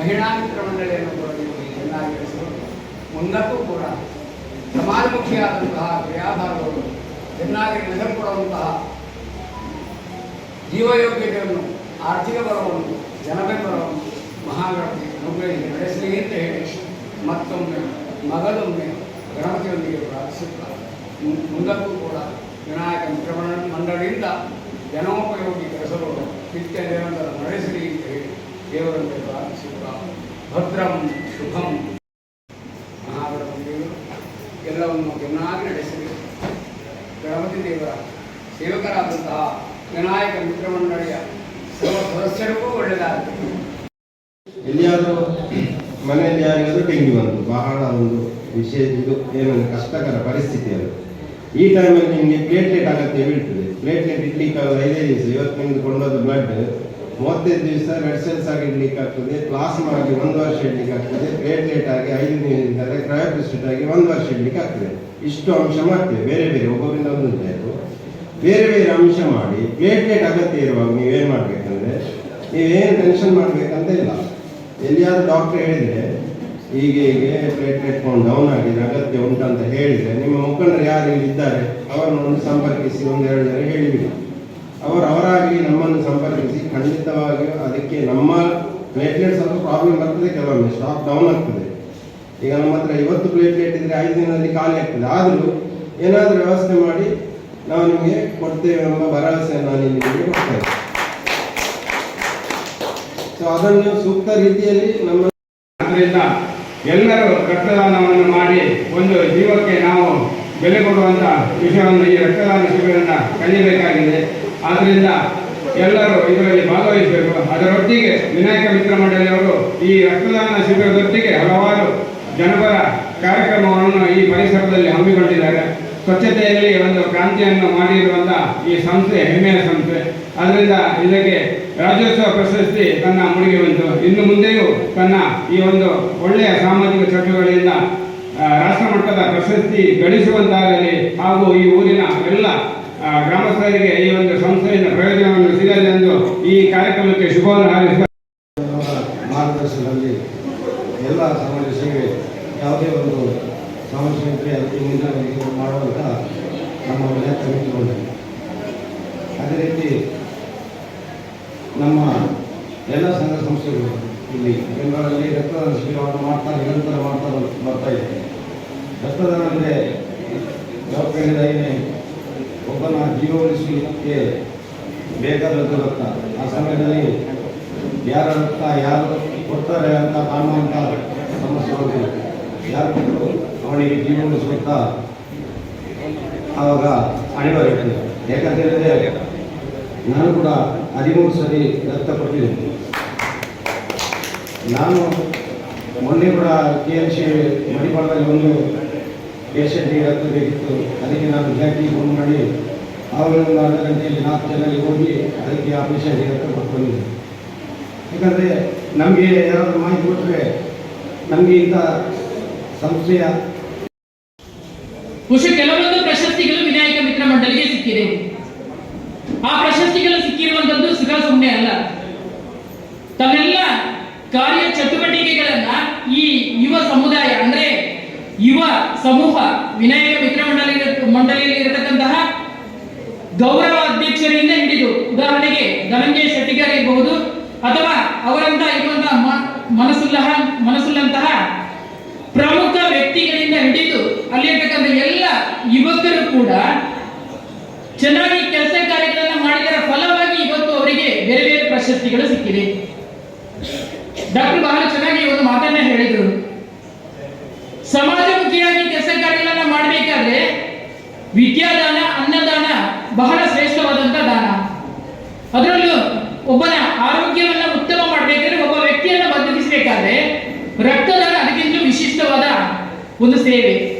ಮಹಿಳಾ ಮಿತ್ರ ಮಂಡಳಿಯನ್ನು ಕೂಡ ಮುಂದಕ್ಕೂ ಕೂಡ ಸಮಾಜಮುಖಿಯಾದಂತಹ ಕ್ರಿಯಾಭಾಗಗಳು ಚೆನ್ನಾಗಿ ನಡೆಸಿಕೊಡುವಂತಹ ಜೀವಯೋಗ್ಯತೆಯನ್ನು, ಆರ್ಥಿಕ ಬರವನ್ನು ಜನಬೆಂಬಲವನ್ನು ಮಹಾಗಣಪತಿ ಅನುಗ್ರಹಿಸಿ ನಡೆಸಲಿ ಅಂತ ಹೇಳಿ ಮತ್ತೊಮ್ಮೆ ಮಗಳೊಮ್ಮೆ ಗಣಪತಿಯೊಂದಿಗೆ ಪ್ರಾರ್ಥಿಸುತ್ತಾರೆ ಮುಂದಕ್ಕೂ ಕೂಡ ವಿನಾಯಕ ಮಿತ್ರ ಮಂಡಳಿಯಿಂದ ಜನೋಪಯೋಗಿ ಕೆಲಸಗಳು ನಿತ್ಯ ನಿರಂತರ ನಡೆಸಲಿ ಅಂತ ಹೇಳಿ ದೇವರಂತೆ ಭದ್ರಂ, ಶುಭಂ. ಮಹಾಭಾರತ ದೇವರು ಎಲ್ಲವನ್ನು ಚೆನ್ನಾಗಿ ನಡೆಸಿದೆ. ಗಣಪತಿ ದೇವರ ಸೇವಕರಾದಂತಹ ವಿನಾಯಕ ಮಿತ್ರ ಮಂಡಳಿಯ ಸರ್ವ ಸದಸ್ಯರಿಗೂ ಒಳ್ಳೆಯದಾಗಬೇಕು ಎಲ್ಲಿಯಾದರೂ ಮನೆಯಲ್ಲಿ ಯಾರಿಗಾದರೂ ಡೆಂಗ್ಯೂ ಬಂತು, ಬಹಳ ಒಂದು ವಿಷಯ ಇದು, ಏನಂದ್ರೆ ಕಷ್ಟಕರ ಪರಿಸ್ಥಿತಿ ಅದು. ಈ ಟೈಮಲ್ಲಿ ನಿಮಗೆ ಪ್ಲೇಟ್ಲೆಟ್ ಅಗತ್ಯ ಬೀಳ್ತದೆ. ಪ್ಲೇಟ್ಲೆಟ್ ಇಡ್ಲಿಕ್ಕೆ ಐದೇ ದಿವಸ, ಇವತ್ತು ನಿಮ್ದು ಕೊಂಡೋದ ಬ್ಲಡ್ ಮೂವತ್ತೈದು ದಿವಸ ಮೆಡಿಸಿನ್ಸ್ ಆಗಿ ಇಡ್ಲಿಕ್ಕೆ ಆಗ್ತದೆ ಪ್ಲಾಸ್ಮಾ ಆಗಿ ಒಂದು ವರ್ಷ ಇಡ್ಲಿಕ್ಕೆ ಆಗ್ತದೆ ಪ್ಲೇಟ್ಲೆಟ್ ಆಗಿ ಐದು ದಿನದಿಂದ ಕ್ರಯೋಪ್ರಿಸ್ಟಿಟ್ ಆಗಿ ಒಂದು ವರ್ಷ ಇಡ್ಲಿಕ್ಕೆ ಆಗ್ತದೆ. ಇಷ್ಟು ಅಂಶ ಮಾಡ್ತೇವೆ, ಬೇರೆ ಬೇರೆ ಒಬ್ಬರಿಂದ ಒಂದೊಂದು ಆಯಿತು ಬೇರೆ ಬೇರೆ ಅಂಶ ಮಾಡಿ ಪ್ಲೇಟ್ಲೆಟ್ ಅಗತ್ಯ ಇರುವಾಗ ನೀವೇನು ಮಾಡಬೇಕಂದ್ರೆ ನೀವೇನು ಟೆನ್ಷನ್ ಮಾಡಬೇಕಂತ ಇಲ್ಲ. ಎಲ್ಲಿಯಾದ್ರೂ ಡಾಕ್ಟರ್ ಹೇಳಿದರೆ, ಹೀಗೆ ಹೀಗೆ ಪ್ಲೇಟ್ಲೆಟ್ ಫೋನ್ ಡೌನ್ ಆಗಿದೆ ಅಗತ್ಯ ಉಂಟಂತ ಹೇಳಿದರೆ, ನಿಮ್ಮ ಮುಖಂಡರು ಯಾರು ಇಲ್ಲಿ ಇದ್ದಾರೆ, ಅವರನ್ನು ಒಂದು ಸಂಪರ್ಕಿಸಿ ಒಂದೆರಡು ಜನ ಹೇಳಿಬಿಡಿ. ಅವರು ಅವರಾಗಿ ನಮ್ಮನ್ನು ಸಂಪರ್ಕಿಸಿ ಖಂಡಿತವಾಗಿ ಅದಕ್ಕೆ ನಮ್ಮ ಪ್ಲೇಟ್ಲೆಟ್ ಸ್ವಲ್ಪ ಪ್ರಾಬ್ಲಮ್ ಬರ್ತದೆ, ಕೆಲವೊಮ್ಮೆ ಸ್ಟಾಕ್ ಡೌನ್ ಆಗ್ತದೆ. ಈಗ ನಮ್ಮ ಹತ್ರ ಇವತ್ತು ಪ್ಲೇಟ್ಲೆಟ್ ಇದ್ರೆ ಐದು ದಿನದಲ್ಲಿ ಖಾಲಿ ಆಗ್ತದೆ. ಆದರೂ ಏನಾದರೂ ವ್ಯವಸ್ಥೆ ಮಾಡಿ ನಾವು ನಿಮಗೆ ಕೊಡ್ತೇವೆ ಎಂಬ ಭರವಸೆಯನ್ನು ನಾನು ನಿಮಗೆ ಕೊಡ್ತಾ ಇದ್ದೇನೆ. ಸೊ ಅದನ್ನು ಸೂಕ್ತ ರೀತಿಯಲ್ಲಿ ನಮ್ಮ ಆದ್ದರಿಂದ ಎಲ್ಲರೂ ರಕ್ತದಾನವನ್ನು ಮಾಡಿ ಒಂದು ಜೀವಕ್ಕೆ ನಾವು ಬೆಲೆ ಕೊಡುವಂಥ ವಿಷಯವನ್ನು ಈ ರಕ್ತದಾನ ಶಿಬಿರದಿಂದ ಕಲಿಯಬೇಕಾಗಿದೆ. ಆದ್ದರಿಂದ ಎಲ್ಲರೂ ಇದರಲ್ಲಿ ಭಾಗವಹಿಸಬೇಕು. ಅದರೊಟ್ಟಿಗೆ ವಿನಾಯಕ ಮಿತ್ರ ಮಂಡಳಿಯವರು ಈ ರಕ್ತದಾನ ಶಿಬಿರದೊಟ್ಟಿಗೆ ಹಲವಾರು ಜನಪರ ಕಾರ್ಯಕ್ರಮವನ್ನು ಈ ಪರಿಸರದಲ್ಲಿ ಹಮ್ಮಿಕೊಂಡಿದ್ದಾರೆ. ಸ್ವಚ್ಛತೆಯಲ್ಲಿ ಒಂದು ಕ್ರಾಂತಿಯನ್ನು ಮಾಡಿರುವಂಥ ಈ ಸಂಸ್ಥೆ, ಹೆಮ್ಮೆಯ ಸಂಸ್ಥೆ. ಅದರಿಂದ ಇದಕ್ಕೆ ರಾಜ್ಯೋತ್ಸವ ಪ್ರಶಸ್ತಿ ತನ್ನ ಮುಡಿಗೆ ಬಂತು. ಇನ್ನು ಮುಂದೆಯೂ ತನ್ನ ಈ ಒಂದು ಒಳ್ಳೆಯ ಸಾಮಾಜಿಕ ಚಟುವಟಿಕೆಗಳಿಂದ ರಾಷ್ಟ್ರಮಟ್ಟದ ರಾಷ್ಟ್ರ ಮಟ್ಟದ ಪ್ರಶಸ್ತಿ ಗಳಿಸುವಂತಾಗಲಿ ಹಾಗೂ ಈ ಊರಿನ ಎಲ್ಲ ಗ್ರಾಮಸ್ಥರಿಗೆ ಈ ಒಂದು ಸಂಸ್ಥೆಯಿಂದ ಪ್ರಯೋಜನವನ್ನು ಸಿಗಲಿ ಎಂದು ಈ ಕಾರ್ಯಕ್ರಮಕ್ಕೆ ಶುಭವನ್ನು ಹಾರೈಸಿದ ಮಾರ್ಗದರ್ಶನದಲ್ಲಿ ಎಲ್ಲ ಸಮಾಜ ಸೇವೆ ಯಾವುದೇ ಒಂದು ಸಮಸ್ಯೆ ಮಾಡುವಂತಹ ಮಾಡುವಂಥ ನಮ್ಮ ಮಿತ್ರಗೊಂಡಿದೆ ಅದೇ ರೀತಿ ನಮ್ಮ ಎಲ್ಲ ಸಂಘ ಸಂಸ್ಥೆಗಳು ಇಲ್ಲಿ ಬೆಂಗಳೂರಲ್ಲಿ ರಕ್ತದಾನ ಶಿಬಿರವನ್ನು ಮಾಡ್ತಾ ನಿರಂತರ ಮಾಡ್ತಾ ಬರ್- ಬರ್ತಾ ಇದೆ ರಕ್ತದಾನ ಅಂದರೆ ಒಬ್ಬನ ಜೀವ ಉಳಿಸಲಿಕ್ಕೆ ಬೇಕಾದದ್ದು ರಕ್ತ ಆ ಸಮಯದಲ್ಲಿ ಯಾರ ರಕ್ತ ಯಾರು ಕೊಡ್ತಾರೆ ಅಂತ ಕಾಣುವಂಥ ಸಮಸ್ಯೆ ಹೋಗಿಲ್ಲ ಯಾರು ಕೊಟ್ಟರು ಅವನಿಗೆ ಜೀವ ಉಳಿಸುವಂಥ ಆವಾಗ ಅನಿವಾರ್ಯ ಯಾಕಂತೇಳಿದ್ರೆ ನಾನು ಕೂಡ ಹದಿಮೂರು ಸರಿ ರಕ್ತ ಕೊಟ್ಟಿದ್ದೀನಿ. ನಾನು ಮೊನ್ನೆ ಕೂಡ ಕೆ ಎಲ್ ಸಿ ಮಣಿಪಾಲದಲ್ಲಿ ಒಂದು ಪೇಷಂಟಿಗೆ ರಕ್ತ ಬೇಕಿತ್ತು. ಅದಕ್ಕೆ ನಾನು ವಿದ್ಯಾರ್ಥಿಗೆ ಫೋನ್ ಮಾಡಿ ಅವರು ಒಂದು ಅರ್ಧ ಗಂಟೆಯಲ್ಲಿ ನಾಲ್ಕು ಜನರಿಗೆ ಹೋಗಿ ಅದಕ್ಕೆ ಆ ಪೇಷಂಟಿಗೆ ರಕ್ತ ಬಂದಿದ್ದೆ ಯಾಕಂದರೆ ನಮಗೆ ಯಾರಾದರೂ ಮಾಹಿತಿ ಕೊಟ್ಟರೆ ನಮಗೆ ಇಂಥ ಸಂಸ್ಥೆಯ ಬಹುಶಃ ಕೆಲವೊಂದು ಪ್ರಶಸ್ತಿಗಳು ವಿನಾಯಕ ಮಿತ್ರ ಮಂಡಳಿಗೆ ಸಿಕ್ಕಿದೆ. ಆ ಪ್ರಶಸ್ತಿಗಳು ಸಿಕ್ಕಿರುವಂತದ್ದು ಸುಖ ಸುಮ್ಮನೆ ಅಲ್ಲ. ತನ್ನೆಲ್ಲ ಕಾರ್ಯ ಚಟುವಟಿಕೆಗಳನ್ನ ಈ ಯುವ ಸಮುದಾಯ, ಅಂದ್ರೆ ಯುವ ಸಮೂಹ, ವಿನಾಯಕ ಮಿತ್ರ ಮಂಡಳಿ ಮಂಡಳಿಯಲ್ಲಿ ಇರತಕ್ಕಂತಹ ಗೌರವ ಅಧ್ಯಕ್ಷರಿಂದ ಹಿಡಿದು, ಉದಾಹರಣೆಗೆ ಧನಂಜಯ ಶೆಟ್ಟಿಗಾರ್ ಇರಬಹುದು, ಅಥವಾ ಅವರಂತ ಇರುವಂತಹ ಮ- ಮನಸ್ಸುಲ್ಲಂತಹ ಪ್ರಮುಖ ವ್ಯಕ್ತಿಗಳಿಂದ ಹಿಡಿದು ಅಲ್ಲಿರ್ತಕ್ಕಂಥ ಎಲ್ಲ ಯುವಕರು ಕೂಡ ಚೆನ್ನಾಗಿ ಕೆಲಸ ಕಾರ್ಯಗಳನ್ನ ಮಾಡಿದರ ಫಲವಾಗಿ ಇವತ್ತು ಅವರಿಗೆ ಬೇರೆ ಬೇರೆ ಪ್ರಶಸ್ತಿಗಳು ಸಿಕ್ಕಿವೆ. ಡಾಕ್ಟರ್ ಬಹಳ ಚೆನ್ನಾಗಿ ಒಂದು ಮಾತನ್ನ ಹೇಳಿದರು ಸಮಾಜಮುಖಿಯಾಗಿ ಕೆಲಸ ಕಾರ್ಯಗಳನ್ನ ಮಾಡಬೇಕಾದ್ರೆ ವಿದ್ಯಾದಾನ, ಅನ್ನದಾನ ಬಹಳ ಶ್ರೇಷ್ಠವಾದಂಥ ದಾನ. ಅದರಲ್ಲೂ ಒಬ್ಬನ ಆರೋಗ್ಯವನ್ನು ಉತ್ತಮ ಮಾಡಬೇಕಾದ್ರೆ ಒಬ್ಬ ವ್ಯಕ್ತಿಯನ್ನು ಬದಲಿಸಬೇಕಾದ್ರೆ ರಕ್ತದಾನ ಅದಕ್ಕಿಂತಲೂ ವಿಶಿಷ್ಟವಾದ ಒಂದು ಸೇವೆ.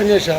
关键是